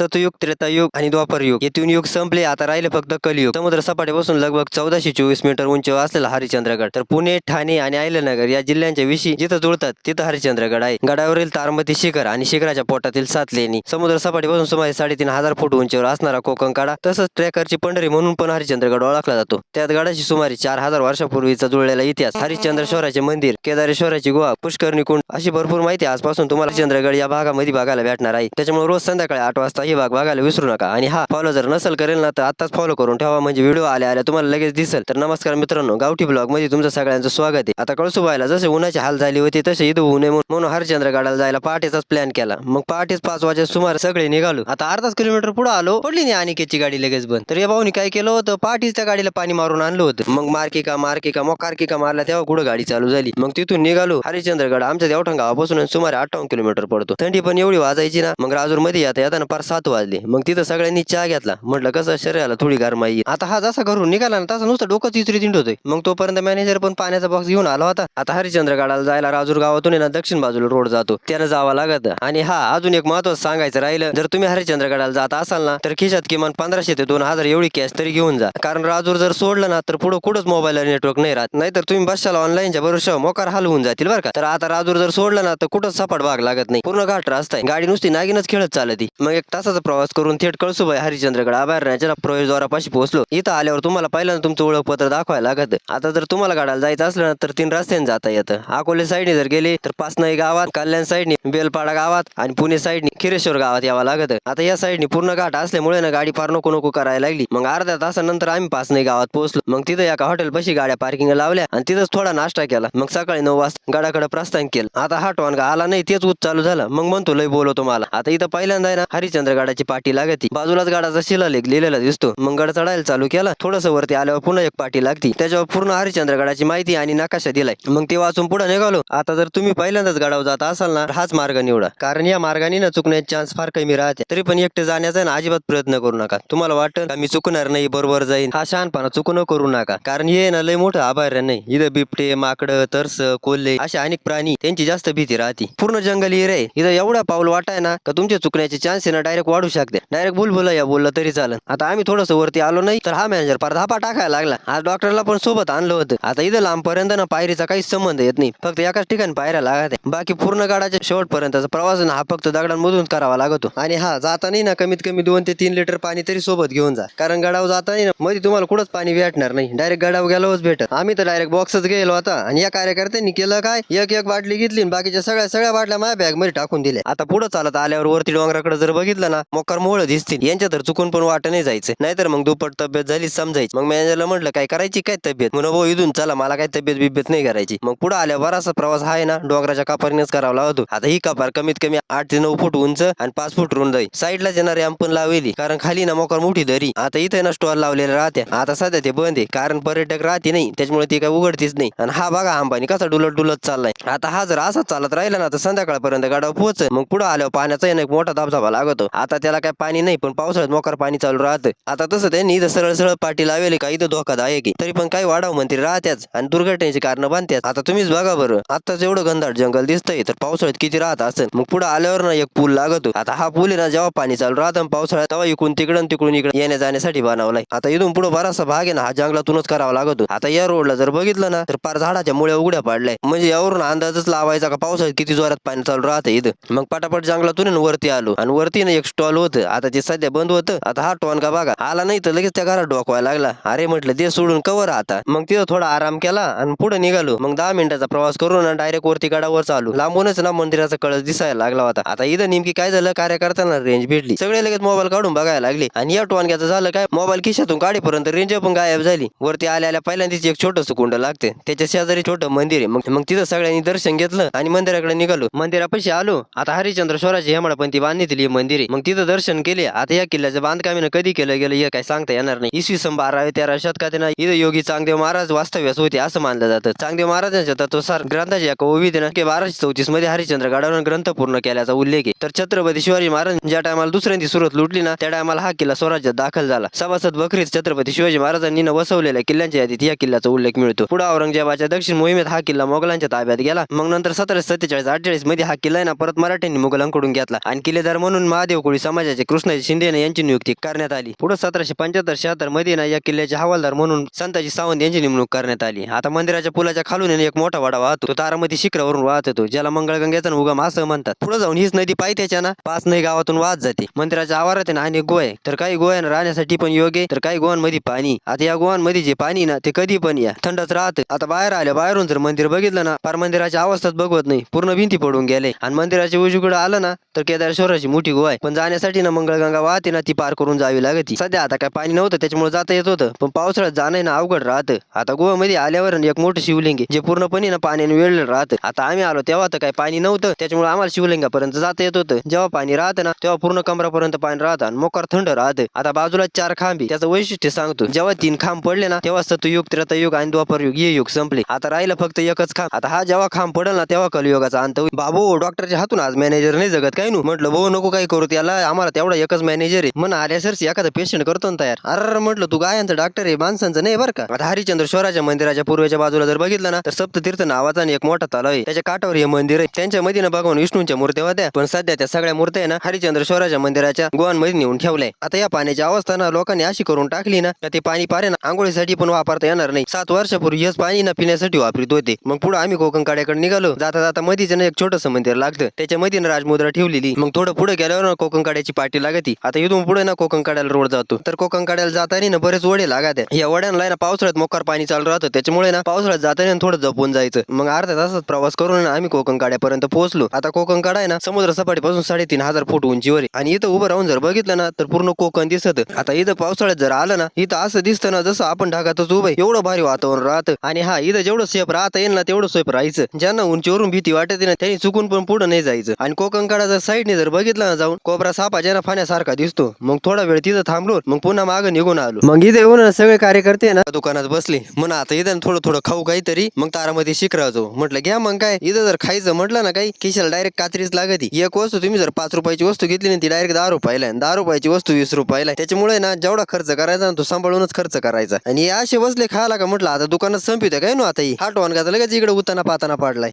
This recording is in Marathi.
सतयुग त्रेतायुग आणि द्वापर युग हे तीन युग संपले आता राहिले फक्त कलियुग. समुद्र सपाटीपासून लगभग चौदाशे चोवीस मीटर उंच असलेला हरिश्चंद्रगड. तर पुणे ठाणे आणि अहिल्यानगर या जिल्ह्यांच्या विषयी जिथं जुळतात तिथं हरिचंद्रगड आहे. गडावरील तारमती शिखर आणि शिखराच्या पोटातील सात लेणी. समुद्र सपाटीपासून सुमारे साडेतीन हजार फूट उंचीवर असणारा कोकण काढा तसंच ट्रॅकरची पंढरी म्हणून पण हरिश्चंद्रगड ओळखला जातो. त्यात गडाशी सुमारे चार हजार वर्षापूर्वीचा जुळलेला इतिहास हरिश्चंद्रेश्वराचे मंदिर केदारेश्वराची गुहा पुष्करणी कुंड अशी भरपूर माहिती आजपासून तुम्हाला चंद्रगड या भागामध्ये बघायला भेटणार आहे. त्याच्यामुळे रोज संध्याकाळी आठ वाजता भाग बघायला विसरू नका. आणि हा फॉलो जर नसेल करेल ना तर आताच फॉलो करून ठेवा. म्हणजे व्हिडिओ आल्या आल्या तुम्हाला लगेच दिसेल. तर नमस्कार मित्रांनो गावठी ब्लॉगमध्ये तुमचं सगळ्यांचं स्वागत आहे. आता कळसुबाईला जसे उन्हाची हाल झाली होती तसे इथं होऊ नये म्हणून म्हणून हरिश्चंद्रगडाला जायला पहाटेचाच प्लॅन केला. मग पहाटेच पाच वाजे सुमारे सगळे निघालो. आता अर्धाच किलोमीटर पुढे आलो. पडली नाही अनिकेतची गाडी लगेच बंद. तर या भाऊनी काय केलं होतं? पहाटेच त्या गाडीला पाणी मारून आणलं होतं. मग मार्किका मार्किका मग कार्किका मारला तेव्हा कुठं गाडी चालू झाली? मग तिथून निघालो. हरिचंद्रगड आमच्या देवठण गावापासून सुमारे अठ्ठावन्न किलोमीटर पडतो. थंडी पण एवढी वाजायची ना. मग राजूरमध्ये येता येताना पार सात वाजले मग तिथं सगळ्यांनी चहा घेतला. म्हटलं कसं शरीराला थोडी गरमाई आता हा जसा घरून निघाला ना तसा नुसतं डोकं तिसरी तिंड होतोय मग तोपर्यंत मॅनेजर पण पाण्याचा बॉक्स घेऊन आला होता. आता हरिश्चंद्रगडाला जायला राजूर गावातून ना दक्षिण बाजूला रोड जातो. त्यानं जावा लागत. आणि हा अजून एक महत्वाचं सांगायचं राहिलं. जर तुम्ही हरिश्चंद्रगडाला जात असाल ना तर खिशात किमान पंधराशे ते दोन हजार एवढी कॅश तरी घेऊन जा. कारण राजूर जर सोडलं ना तर पुढे कुठंच मोबाईल नेटवर्क नाही राहत. नाहीतर तुम्ही बसशाला ऑनलाईनच्या बरोबर मोकार हलवून जातील बरं का. तर आता राजूर जर सोडलं ना तर कुठंच सपाट भाग लागत नाही. पूर्ण घाट रास्ता आहे. गाडी नुसती नागिनच खेळत चालती. मग एक तासाचा प्रवास करून थेट कळसुबाई हरिश्चंद्रगड अभयारण्याच्या प्रवेशद्वारापाशी पोहोचलो. इथं आल्यावर तुम्हाला पहिल्यांदा तुमचं ओळखपत्र दाखवायला लागत. आता जर तुम्हाला गाडाला जायचं असलं ना तर तीन रस्त्याने जाता येतं. अकोले साईडने जर गेले तर पाचनाई गावात कल्याण साईडने बेलपाडा गावात आणि पुणे साईडने खिरेश्वर गावात यावं लागत. आता या साईडने पूर्ण घाट असल्यामुळे ना गाडी फार नको नको करायला लागली. मग अर्ध्या तासानंतर आम्ही पाचनाई गावात पोहोचलो. मग तिथं एका हॉटेल पाशी गाड्या पार्किंग लावल्या आणि तिथंच थोडा नाश्ता केला. मग सकाळी नऊ वाजता गाडाकडे प्रस्थान केलं. आता हा टोनगा आला नाही तेच उच चालू झालं. मग म्हणतो लय बोलवतो मला. आता इथं पहिल्यांदा ना हरिश्चंद्र गाडाची पाठी लागती. बाजूलाच गाडाचा शिलालेख लिहिलेला दिसतो. मग गड चढायला चालू केला. थोडस वरती आल्यावर पुन्हा एक पाठी लागती. त्याच्यावर पूर्ण हरिश्चंद्र गडाची माहिती आणि नकाशा दिलाय. मग ते वाचून पुढे निघालो. आता जर तुम्ही पहिल्यांदाच गाडावर जात असाल ना तर हाच मार्ग निवडा. कारण या मार्गाने ना चुकण्याचे चान्स फार कमी राहते. तरी पण एकटे जाण्याचा ना अजिबात प्रयत्न करू नका. तुम्हाला वाटत मी चुकणार नाही बरोबर जाईन? हा शहाणपणा चुकून करू नका. कारण हे ना लय मोठं अभयारण्य नाही. इथं बिबटे माकडं तरस कोल्हे असे अनेक प्राणी त्यांची जास्त भीती राहते. पूर्ण जंगल एरिया इथं एवढा पाऊल वाटाय ना का तुमचे चुकण्याचे चान्स ना डायरेक्ट वाढू शकते. डायरेक्ट बुल या बोललं तरी चालेल. आता आम्ही थोडस वरती आलो नाही तर हा मॅनेजर पार धापा टाकायला लागला. आज डॉक्टरला पण सोबत आणलं होतं. आता इथं लांबपर्यंत ना पायरीचा काही संबंध येत नाही. फक्त एकाच ठिकाणी पायऱ्या लागत बाकी पूर्ण गाडाच्या शेवटपर्यंतचा प्रवास हा फक्त दगडांमधून करावा लागतो. आणि हा जाताना ना कमीत कमी दोन ते तीन लिटर पाणी तरी सोबत घेऊन जा. कारण गडाव जाताना ना मध्ये तुम्हाला कुठंच पाणी भेटणार नाही. डायरेक्ट गडाव गेल्यावरच भेटत आम्ही तर डायरेक्ट बॉक्सच गेलो होता आणि या कार्यकर्त्यांनी केलं काय? एक एक बाटली घेतली आणि बाकीच्या सगळ्या सगळ्या बाटल्या माझ्या बॅगमध्ये टाकून दिल्या. आता पुढे चालत आल्यावर वरती डोंगराकडे जर बघितलं असताना मोकार मोळ दिसतील. यांच्या तर चुकून पण वाट नाही जायचं. नाहीतर मग दुप्पट तब्येत झाली समजायची. मग मॅनेजरला म्हटलं काय करायची? काय तब्येत? म्हणून भाऊ इथून चला मला काय तब्येत बिब्येत नाही करायची. मग पुढे आल्या बराचसा प्रवास आहे ना डोंगराच्या कापारीनेच करावा लागतो. आता ही कपार कमीत कमी आठ ते नऊ फूट उंच आणि पाच फूट रुंद आहे. साईडला येणार रॅम्प पण लावली कारण खाली ना मोकार मोठी दरी. आता इथे ना स्टॉल लावलेला राहते आता सध्या ते बंद आहे कारण पर्यटक राहते नाही. त्याच्यामुळे ती काय उघडतीच नाही. आणि हा बघा अंबानी कसा डुलत डुलत चाललाय. आता हा जर असा चालत राहिला ना तर संध्याकाळपर्यंत गाडावर पोहोच मग पुढे आल्यावर पाण्याचा एक मोठा धबधबा लागतो. आता त्याला काय पाणी नाही पण पावसाळ्यात मोकार पाणी चालू राहतं. आता तसं त्यांनी इथं सरळ सरळ पाठी लावली का इथं धोकादायक आहे तरी पण काही वाढाव मंत्री राहत्याच आणि दुर्घटनेची कारण बांधत्याच आता तुम्हीच बघा बरं. आताच एवढं घनदाट जंगल दिसतंय तर पावसाळ्यात किती राहत असेल? मग पुढे आल्यावर ना एक पूल लागतो. आता हा पूल आहे ना जेव्हा पाणी चालू राहतं पावसाळ्यात तेव्हा इकडून तिकडून तिकडून इकडे येण्या जाण्यासाठी बनवलाय आता इथून पुढे बराचसा भाग आहे ना हा जंगलातूनच करावा लागतो. आता या रोडला जर बघितलं ना तर पार झाडाच्या मुळे उघड्या पडलाय. म्हणजे यावरून अंदाजच लावायचा का पावसाळ्यात किती जोरात पाणी चालू राहतं इथं? मग पटापट जंगलातून वरती आलो. आणि वरती ना एक स्टॉल होतं. आता ते सध्या बंद होतं. आता हा टोनका बघा. आला नाही तर लगेच त्या घरात डोकवायला लागला. अरे म्हटलं ते सोडून कवर आता. मग तिथं थोडा आराम केला आणि पुढे निघालो. मग दहा मिनिटाचा प्रवास करून डायरेक्ट वरती गडावर चालू. लांबूनच ना मंदिराचा कळस दिसायला लागला होता. आता इथं नेमकी काय झालं? कार्य करताना रेंज भेटली. सगळे लगेच मोबाईल काढून बघायला लागले. आणि या टोनक्याचं झालं काय? मोबाईल खिशातून काढीपर्यंत रेंज पण गायब झाली. वरती आल्या आल्या पहिल्यांदाच एक छोटस कुंड लागते. त्याच्या शेजारी छोटं मंदिर आहे. मग मग तिथं सगळ्यांनी दर्शन घेतलं आणि मंदिराकडे निघालो. मंदिरापाशी आलो. आता हरिश्चंद्र स्वराची हेमाडपंथी बांधली मंदिर आहे. मग तिथं दर्शन केले. आता या किल्ल्याचं बांधकामीनं कधी केलं गेलं हे काय सांगता येणार नाही. इसवी सन बाराव्या तेरा शतकात ना इथं योगी चांगदेव महाराज वास्तव्यास होते असं मानलं जातं. चांगदेव महाराजांच्या तत्वसार ग्रंथाच्या एका ओवीत ना बाराशे चौतीसमध्ये हरिश्चंद्र गडावरून ग्रंथ पूर्ण केल्याचा उल्लेख आहे. तर छत्रपती शिवाजी महाराज ज्या टायमाला दुसऱ्यांदी सुरत लुटली ना त्या टायमाला हा किल्ला स्वराज्यात दाखल झाला. सभासद बकरीत छत्रपती शिवाजी महाराजांनी वसवलेल्या किल्ल्यांच्या यादीत या किल्ल्याचा उल्लेख मिळतो. पुढे औरंगजेबाच्या दक्षिण मोहिमेत हा किल्ला मोगलांच्या ताब्यात गेला. मग नंतर सतराशे सत्तेचाळीस अठ्ठेचाळीसमध्ये हा किल्ला आहे ना परत मराठ्यांनी मुघलांकडून घेतला. आणि किल्लेदार म्हणून महादेव कोळी समाजाचे कृष्णाजी शिंदे यांची नियुक्ती करण्यात आली. पुढे सतराशे पंच्याहत्तर शहात्तरमध्ये ना या किल्ल्याचे हवालदार म्हणून संताजी सावंत यांची नेमणूक करण्यात आली. आता मंदिराच्या पुलाच्या खालून एक मोठा वाडा वाहतो. तो तारामती शिखरावरून वाहत. होतो ज्याला मंगळगंगेचा उगम असं म्हणतात. पुढे जाऊन हीच नदी पायथ्याच्या ना पाच नदी गावातून वाहत जाते. मंदिराच्या आवारात आहे ना अनेक गोय आहे. तर काही गोव्यानं राहण्यासाठी पण योग्य आहे, तर काही गोवांमध्ये पाणी. आता या गोवांमध्ये जे पाणी ना ते कधी पण या थंडच राहतं. आता बाहेर आल्या बाहेरून जर मंदिर बघितलं ना फार मंदिराच्या अवस्थात बघवत नाही. पूर्ण भिंती पडून गेले. आणि मंदिराच्या उजवीकडे आलं ना तर केदारेश्वराची मोठी गोवा आहे. पण जाण्यासाठी ना मंगळगंगा वाहते ना ती पार करून जावी लागते. सध्या आता काय पाणी नव्हतं त्याच्यामुळे जाता येत होतं. पण पावसाळ्यात जाणं ना अवघड राहतं. आता गोव्यामध्ये आल्यावर एक मोठं शिवलिंग जे पूर्णपणे ना पाण्याने वेळलं राहतं. आता आम्ही आलो तेव्हा तर काय पाणी नव्हतं त्याच्यामुळे आम्हाला शिवलिंगापर्यंत जाता येत होतं. जेव्हा पाणी राहतं ना तेव्हा पूर्ण कमरापर्यंत पाणी राहतं आणि मोकार थंड राहतं. आता बाजूला चार खांबी त्याचं वैशिष्ट्य सांगतो. जेव्हा तीन खांब पडले ना तेव्हा सतयुग त्रेतायुग आणि द्वापरयुग हे युग संपले. आता राहिलं फक्त एकच खांब. आता हा जेव्हा खांब पडेल ना तेव्हा कलयुगाचा अंत होईल. बाबू डॉक्टरच्या हातून आज मॅनेजर नाही जगत काय नु? म्हटलं भाऊ नको काय करू याला आम्हाला तेवढा एकच मॅनेजर आहे. म्हणा आल्या सरशी एखादा पेशंट करतो ना तयार. अरे म्हटलं तू गायांचा डॉक्टर आहे माणसांचं नाही बरं का? आता हरिचंद्र शोराच्या मंदिराच्या पूर्वेच्या बाजूला जर बघितलं ना तर सप्ततीर्थ नावाचा एक मोठा तलाव आहे. त्याच्या काठावर हे मंदिर आहे. त्यांच्या मध्ये ना विष्णूंच्या मूर्त्या होत्या. पण सध्या त्या सगळ्या मूर्त्या आहे ना हरिचंद्र स्वराच्या मंदिराच्या गोवांमध्ये नेऊन ठेवलंय. आता या पाण्याची अवस्था ना लोकांनी अशी करून टाकली ना ते पाणी पारे ना आंघोळीसाठी पण वापरता येणार नाही. सात वर्षापूर्वी हेच पाणी ना पिण्यासाठी वापरित होते. मग पुढे आम्ही कोकण काड्याकडे निघालो. जाता जाता मधीच ना एक छोटस मंदिर लागतं. त्याच्या मधीनं राजमुद्रा ठेवलेली. मग थोडं पुढे गेल्यावर कोकण काड्याची पाठी लागती. आता इथून पुढे ना कोकण काड्याला रोड जातो. तर कोकण काड्याला जाताना ना बरेच वडे लागत या वड्यांना ना पावसाळ्यात मोकार पाणी चालू राहतं. त्याच्यामुळे ना पावसाळ्यात जाताना थोडं जपून जायचं. मग अर्ध्या तासात प्रवास करून ना आम्ही कोकण काड्यापर्यंत पोहोचलो. आता कोकण काडा आहे ना समुद्र सपाटीपासून साडेतीन हजार फूट उंचीवर आणि इथं उभं राहून जर बघितलं ना तर पूर्ण कोकण दिसत. आता इथं पावसाळ्यात जर आलं ना इथं असं दिसतं ना जसं आपण ढगातच उभं आहे. एवढं भारी वातावरण राहतं. आणि हा इथं जेवढं सेफ राहता येईल ना तेवढं सेफ राहायचं. ज्यांना उंचीवरून भीती वाटते ना त्यांनी चुकून पण पुढे नाही जायचं. आणि कोकण काडा जर साईडने जर बघितलं ना जाऊन कोबरा सापा ज्यांना फाण्यासारखा दिसतो. मग थोडा वेळ तिथं थांबलो मग पुन्हा मागं निघून आलो. मग इथे येऊन सगळे कार्यकर्ते ना? दुकानात बसले. म्हणा आता इथं थोडं थोडं खाऊ काहीतरी मग तारामध्ये शिकरावतो म्हटलं घ्या मग काय इथं जर खायचं म्हटलं ना काही खिशाला डायरेक्ट कात्रीच लागती. एक वस्तू तुम्ही जर पाच रुपयाची वस्तू घेतली ना ती डायरेक्ट दहा रुपयाला आहे. दहा रुपयाची वस्तू वीस रुपयाला. त्याच्यामुळे ना जेवढा खर्च करायचा ना तो सांभाळूनच खर्च करायचा. आणि असे बसले खायला का म्हटलं आता दुकानात संपित काय नो आता ही? हा टोन का लगेच इकडे उताना पाताना पाडलाय.